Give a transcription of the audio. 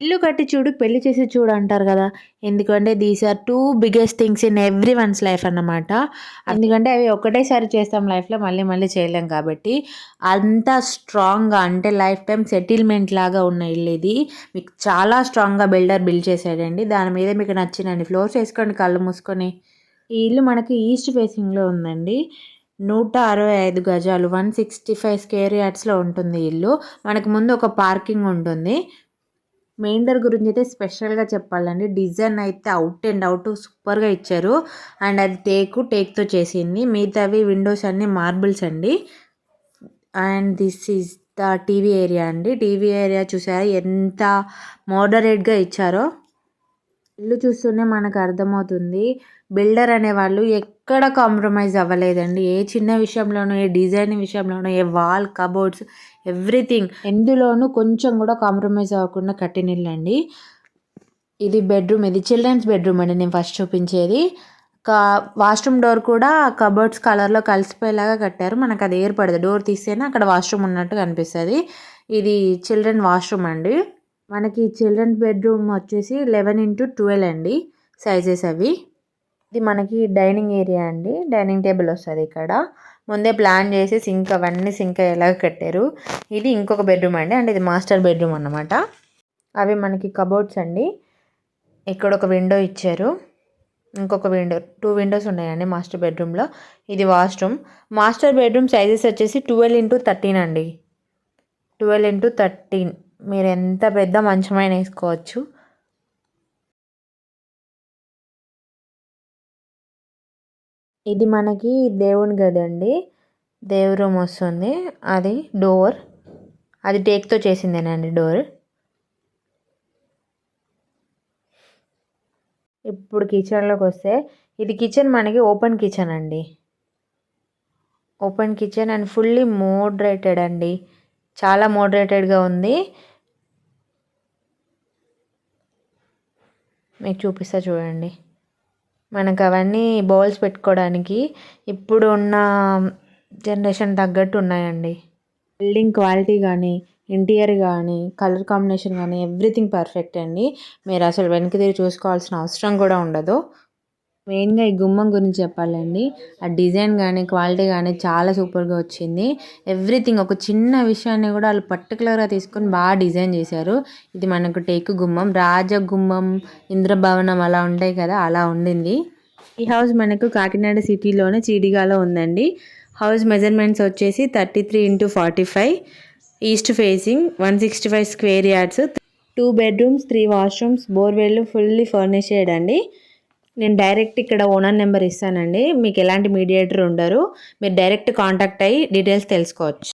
ఇల్లు కట్టి చూడు పెళ్ళి చేసి చూడు అంటారు కదా. ఎందుకంటే these are two biggest things in everyone's life అన్నమాట. ఎందుకంటే అవి ఒకటేసారి చేస్తాం లైఫ్లో మళ్ళీ మళ్ళీ చేయలేం కాబట్టి. అంత స్ట్రాంగ్గా అంటే లైఫ్ టైం సెటిల్మెంట్ లాగా ఉన్న ఇల్లు ఇది. మీకు చాలా స్ట్రాంగ్గా బిల్డర్ బిల్డ్ చేసాడండి దాని మీద మీకు నచ్చినండి ఫ్లోర్స్ వేసుకోండి కళ్ళు మూసుకొని. ఈ ఇల్లు మనకి ఈస్ట్ ఫేసింగ్లో ఉందండి. నూట అరవై ఐదు గజాలు వన్ సిక్స్టీ ఫైవ్ స్కేర్ యార్డ్స్లో ఉంటుంది ఇల్లు. మనకు ముందు ఒక పార్కింగ్ ఉంటుంది. మెయిన్ గురించి అయితే స్పెషల్గా చెప్పాలండి. డిజైన్ అయితే అవుట్ అండ్ అవుట్ సూపర్గా ఇచ్చారు. అండ్ అది టేకు టేక్తో చేసింది. మిగతావి విండోస్ అన్నీ మార్బుల్స్ అండి. And this is the TV area అండి. టీవీ ఏరియా చూసారా ఎంత మోడరేట్గా ఇచ్చారో. ఇల్లు చూస్తూనే మనకు అర్థమవుతుంది. బిల్డర్ అనేవాళ్ళు ఎక్కడ కాంప్రమైజ్ అవ్వలేదండి. ఏ చిన్న విషయంలోనూ ఏ డిజైన్ విషయంలోనూ ఏ వాల్ కబోర్డ్స్ ఎవ్రీథింగ్ ఎందులోనూ కొంచెం కూడా కాంప్రమైజ్ అవ్వకుండా కట్టిన ఇల్లు అండి ఇది బెడ్రూమ్ ఇది చిల్డ్రన్స్ బెడ్రూమ్ అండి నేను ఫస్ట్ చూపించేది. కా వాష్రూమ్ డోర్ కూడా కబోర్డ్స్ కలర్లో కలిసిపోయేలాగా కట్టారు. మనకు అది ఏర్పడదు. డోర్ తీస్తేనే అక్కడ వాష్రూమ్ ఉన్నట్టు కనిపిస్తుంది. ఇది చిల్డ్రన్ వాష్రూమ్ అండి. మనకి చిల్డ్రన్ బెడ్రూమ్ వచ్చేసి లెవెన్ ఇంటూ ట్వెల్వ్ అండి సైజెస్ అవి. ఇది మనకి డైనింగ్ ఏరియా అండి డైనింగ్ టేబుల్ వస్తుంది ఇక్కడ. ముందే ప్లాన్ చేసి సింక్ అవన్నీ సింక్ ఎలాగ కట్టారు. ఇది ఇంకొక బెడ్రూమ్ అండి అంటే ఇది మాస్టర్ బెడ్రూమ్ అన్నమాట. అవి మనకి కబోర్డ్స్ అండి. ఇక్కడ ఒక విండో ఇచ్చారు. ఇంకొక విండో టూ విండోస్ ఉన్నాయండి మాస్టర్ బెడ్రూమ్లో ఇది వాష్రూమ్ మాస్టర్ బెడ్రూమ్ సైజెస్ వచ్చేసి ట్వెల్వ్ ఇంటూ థర్టీన్ అండి. ట్వెల్వ్ ఇంటూ థర్టీన్ మీరు ఎంత పెద్ద మంచమైన వేసుకోవచ్చు. ఇది మనకి దేవుని గది అండి. దేవుడి రూమ్ వస్తుంది. అది డోర్. అది టేక్తో చేసిందేనండి డోర్. ఇప్పుడు కిచెన్లోకి వస్తే ఇది కిచెన్ మనకి ఓపెన్ కిచెన్ అండి. Open kitchen and fully moderated అండి. చాలా మోడరేటెడ్గా ఉంది. మీకు చూపిస్తా చూడండి. మనకు అవన్నీ బౌల్స్ పెట్టుకోవడానికి ఇప్పుడు ఉన్న జనరేషన్ తగ్గట్టు ఉన్నాయండి. బిల్డింగ్ క్వాలిటీ కానీ ఇంటీరియర్ కానీ కలర్ కాంబినేషన్ కానీ ఎవ్రీథింగ్ పర్ఫెక్ట్ అండి. మీరు అసలు వెనక్కి తిరిగి చూసుకోవాల్సిన అవసరం కూడా ఉండదు. మెయిన్గా ఈ గుమ్మం గురించి చెప్పాలండి. ఆ డిజైన్ కానీ క్వాలిటీ కానీ చాలా సూపర్గా వచ్చింది. ఎవ్రీథింగ్ ఒక చిన్న విషయాన్ని కూడా వాళ్ళు పర్టికులర్గా తీసుకొని బాగా డిజైన్ చేశారు. ఇది మనకు టేకు గుమ్మం రాజగుమ్మం ఇంద్రభవనం అలా ఉంటాయి కదా అలా ఉండింది. ఈ హౌస్ మనకు కాకినాడ సిటీలోనే చీడిగాలో ఉందండి. హౌస్ మెజర్మెంట్స్ వచ్చేసి thirty three into forty five east facing one sixty five square yards two bedrooms three washrooms borewell fully furnished అండి. నేను డైరెక్ట్ ఇక్కడ ఓనర్ నెంబర్ ఇస్తానండి. మీకు ఎలాంటి మీడియేటర్ ఉండరు. మీరు డైరెక్ట్ కాంటాక్ట్ అయ్యి డీటెయిల్స్ తెలుసుకోవచ్చు.